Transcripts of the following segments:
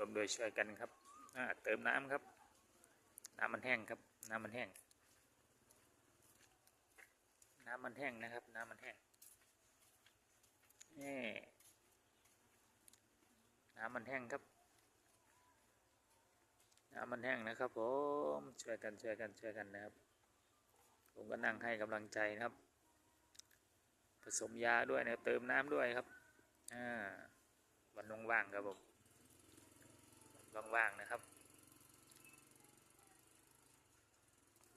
รวมโดยช่วยกันครับเติมน้ำครับ น้ำมันแห้งครับ น้ำมันแห้ง น้ำมันแห้งนะครับ น้ำมันแห้งนี่น้ำมันแห้งครับ น้ำมันแห้งนะครับผมช่วยกันช่วยกันช่วยกันนะครับ ผมก็นั่งให้กำลังใจนะครับ ผสมยาด้วยนะเติมน้ำด้วยครับอ่าวันว่างๆครับผม วันว่างๆนะครับ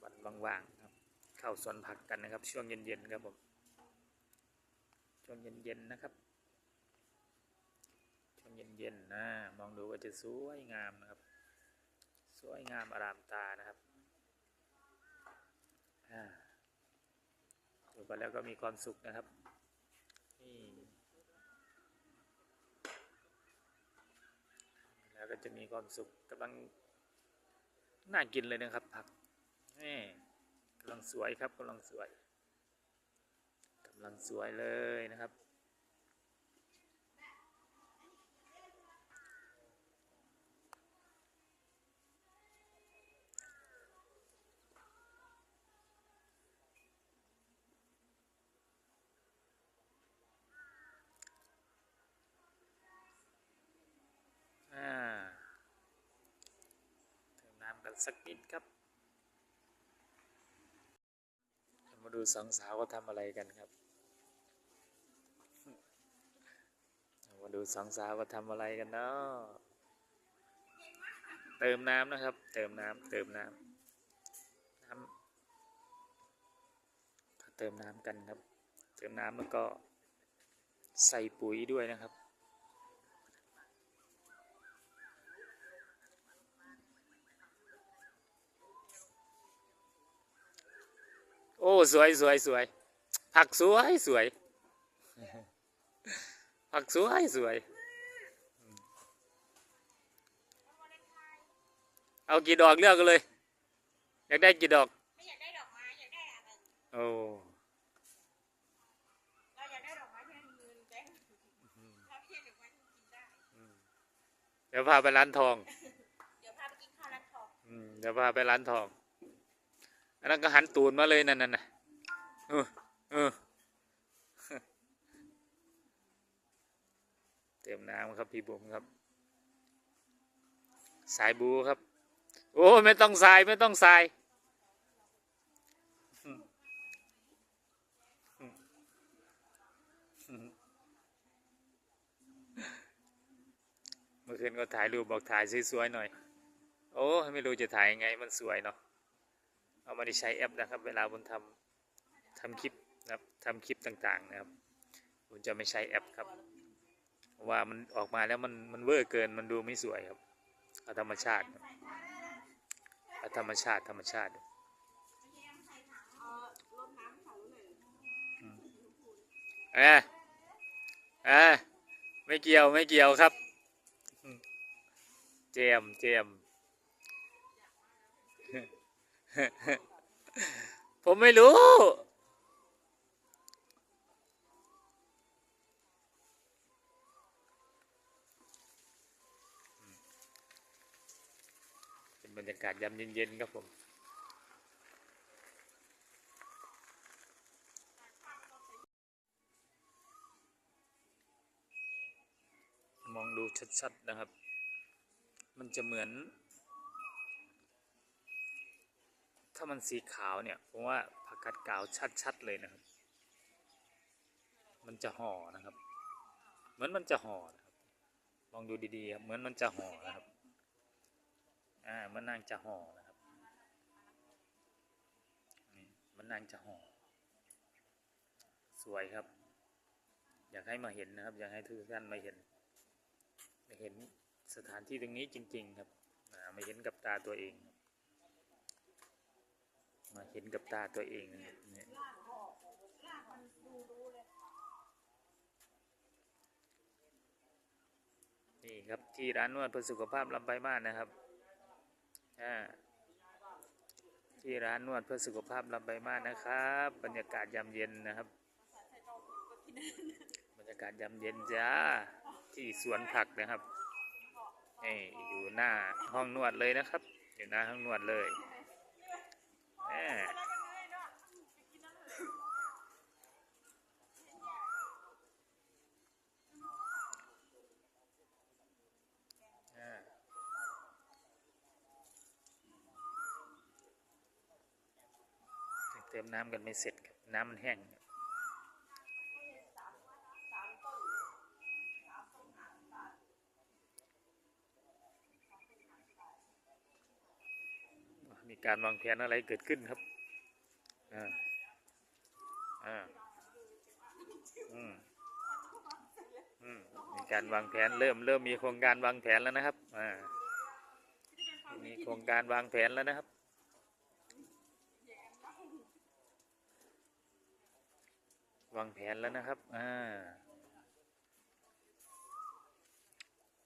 วันว่างๆครับ เข้าสวนผักกันนะครับ ช่วงเย็นๆครับผมช่วงเย็นๆนะครับช่วงเย็นๆนะมองดูว่าจะสวยงามนะครับ สวยงามอารามตานะครับดูไปแล้วก็มีความสุขนะครับนี่แล้ว ก็จะมีความสุขกำลังน่ากินเลยนะครับผักนี่กำลังสวยครับกำลังสวยกำลังสวยเลยนะครับ อ่าเติมน้ำ กันสักนิดครับ มาดูสองสาวก็ทำอะไรกันครับ มาดูสองสาวก็ทำอะไรกันเนาะเติมน้ำนะครับ เติมน้ำเติมน้ำน้ำเติมน้ำกันครับ เติมน้ำแล้วก็ใส่ปุ๋ยด้วยนะครับ โอ้ สวยสวยสวยผักสวยสวยผักสวยสวย เอากี่ดอกเลือกกันเลย อยากได้กี่ดอกไม่อยากได้ดอกไม้อยากได้อะไรโอ้เราอยากได้ดอกไม้ที่มันเงินแบงค์ถ้าไม่ใช่ดอกไม้ที่กินได้เดี๋ยวพาไปร้านทอง เดี๋ยวพาไปกินข้าวร้านทองอืมเดี๋ยวพาไปร้านทอง อันนั้นก็หันตูนมาเลยนั่นน่ะเออเออเต็มน้ำครับพี่บุ๋มครับ สายบูครับ โอ้ไม่ต้องสายไม่ต้องสายเมื่อคืนก็ถ่ายรูปบอกถ่ายสวยๆหน่อย โอ้ไม่รู้จะถ่ายยังไงมันสวยเนาะ เอามาได้ใช้แอปนะครับ เวลาผมทำทำคลิปนะครับทำคลิปต่างๆนะครับผมจะไม่ใช้แอปครับว่ามันออกมาแล้วมันมันเวอร์เกินมันดูไม่สวยครับเอาธรรมชาติเอาธรรมชาติธรรมชาติเออเออไม่เกี่ยวไม่เกี่ยวครับ เจมเจม ผมไม่รู้ เป็นบรรยากาศยามเย็นๆครับผมมองดูชัด ๆ นะครับ มันจะเหมือน ถ้ามันสีขาวเนี่ยผมว่าผักกาดขาวชัดๆเลยนะครับ มันจะห่อนะครับ เหมือนมันจะห่อนะครับลองดูดีๆครับเหมือนมันจะห่อนะครับอ่ามันนางจะห่อนะครับนี่มันนางจะห่อสวยครับ อยากให้มาเห็นนะครับ อยากให้ทุกท่านมาเห็นมาเห็นสถานที่ตรงนี้จริง ๆ ครับมาเห็นกับตาตัวเอง มาเห็นกับตาตัวเองเนี่ยนี่ครับที่ร้านนวดเพื่อสุขภาพลำไปมากนะครับอ่าที่ร้านนวดเพื่อสุขภาพลำไปมากนะครับ บรรยากาศยามเย็นนะครับ บรรยากาศยามเย็นจ้าที่สวนผักนะครับนี่อยู่หน้าห้องนวดเลยนะครับ อยู่หน้าห้องนวดเลย เติมน้ำกันไม่เสร็จครับน้ำมันแห้งมี การวางแผนอะไรเกิดขึ้นครับอ่าอ่าอืมอืมมีการวางแผนเริ่มเริ่มมีโครงการวางแผนแล้วนะครับอ่ามีโครงการวางแผนแล้วนะครับวางแผนแล้วนะครับ อ่า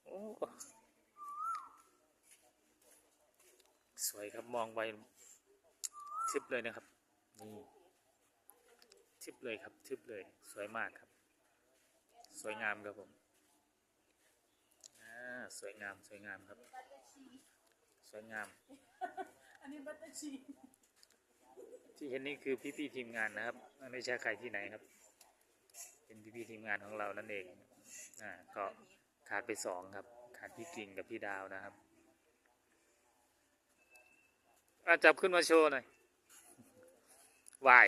โอ้ สวยครับมองไปทิปเลยนะครับนี่ทิปเลยครับทิปเลยสวยมากครับ สวยงามครับผมอ่าสวยงามสวยงามครับ สวยงาม อันนี้บัตเตอร์ชีที่เห็นนี่คือพี่พี่ๆทีมงานนะครับ ไม่ใช่ใครที่ไหนครับ เป็นพี่พี่ๆทีมงานของเรานั่นเองอ่าก็ขาดไปสองครับ ขาดพี่กิ่งกับพี่ดาวนะครับ อาจับขึ้นมาโชว์หน่อยวาย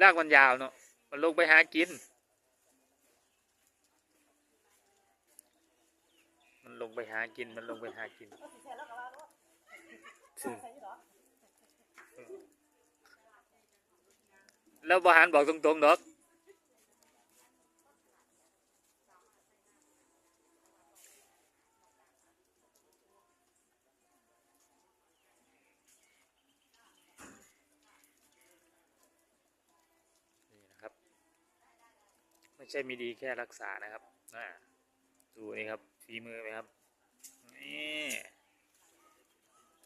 ลากมันยาวเนาะ มันลงไปหากิน มันลงไปหากิน มันลงไปหากินแล้วก็ว่าว่าใส่เหรอแล้วบารบอกตรงๆดอกนี่นะครับ ไม่ ใช่มีดีแค่รักษานะครับอ่าดูนี่ครับฝีมือไหมครับนี่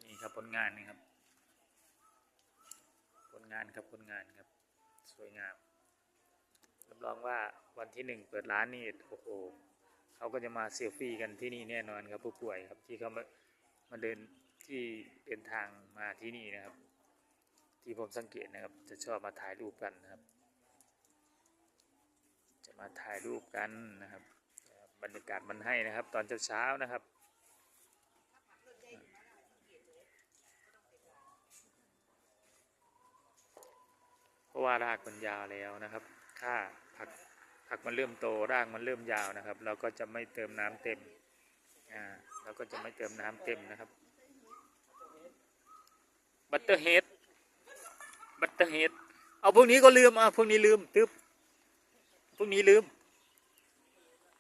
นี่ครับผลงานนี่ครับ ผลงานครับผลงานครับ สวยงามรับรองว่าวันที่หนึ่งเปิดร้านนี่โอ้โหเขาก็จะมาเซลฟี่กันที่นี่แน่นอนครับผู้ป่วยครับที่เขามามาเดินที่เดินทางมาที่นี่นะครับ ที่ผมสังเกตนะครับ จะชอบมาถ่ายรูปกันนะครับ มาถ่ายรูปกันนะครับ บรรยากาศมันให้นะครับ ตอนเช้าๆนะครับเพราะว่ารากมันยาวแล้วนะครับ ถ้าผักผักมันเริ่มโตรากมันเริ่มยาวนะครับ เราก็จะไม่เติมน้ำเต็มอ่าเราก็จะไม่เติมน้ำเต็มนะครับบัตเตอร์เฮดบัตเตอร์เฮดเอาพวกนี้ก็ลืมอะพวกนี้ลืมตึ๊บ พวกนี้ลืม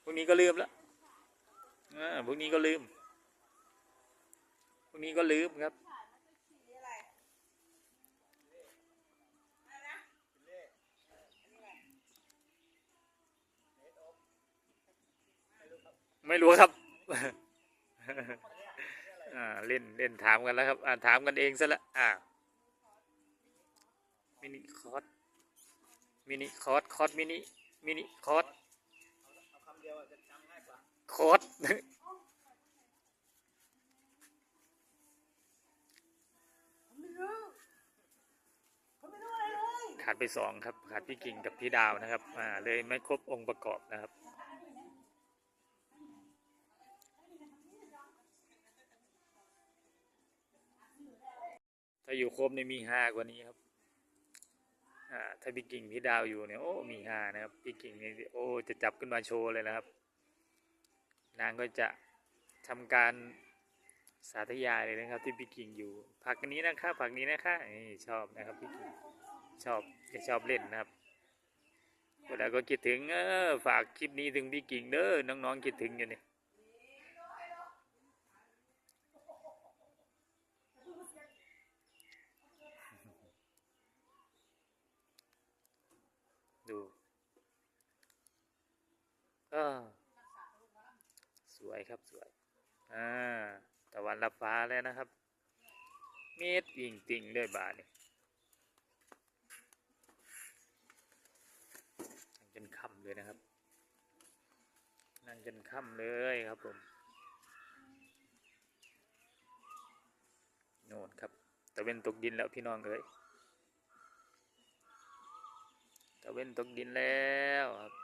พวกนี้ก็ลืมแล้วอ่าพวกนี้ก็ลืมพวกนี้ก็ลืมครับไรอะไรนะไม่รู้ครับ อ่า เล่น เล่นถามกันแล้วครับ อ่า ถามกันเองซะละ อ่า มินิคอร์สมินิคอร์สคอร์สมินิ มินิคอร์สคอร์สขาดไปสองครับ ขาดพี่กิ่งกับพี่ดาวนะครับ อ่า เลยไม่ครบองค์ประกอบนะครับถ้าอยู่ครบเนี่ยมีห้ากว่านี้ครับ ถ้าพี่กิ่งพี่ดาวอยู่เนี่ยโอ้มีหานะครับพี่กิ่งนี่โอ้จะจับขึ้นมาโชว์เลยนะครับ นางก็จะทำการสาธยายเลยนะครับ ที่พี่กิ่งอยู่ ผักนี้นะคะผักนี้นะคะนี่ชอบนะครับพี่กิ่งชอบจะชอบเล่นนะครับเวลาก็คิดถึงเออฝากคลิปนี้ถึงพี่กิ่งเด้อน้องๆคิดถึงอยู่เนี่ดู สวยครับสวย อ่าตะวันรับฟ้าแล้วนะครับ เม็ดริงจริงด้วยบาทนี่นั่งจนค่ำเลยนะครับ นั่งจนค่ำเลยครับผมโน่นครับตะเวนตกดินแล้วพี่น้องเอ้ยตะเวนตกดินแล้วครับ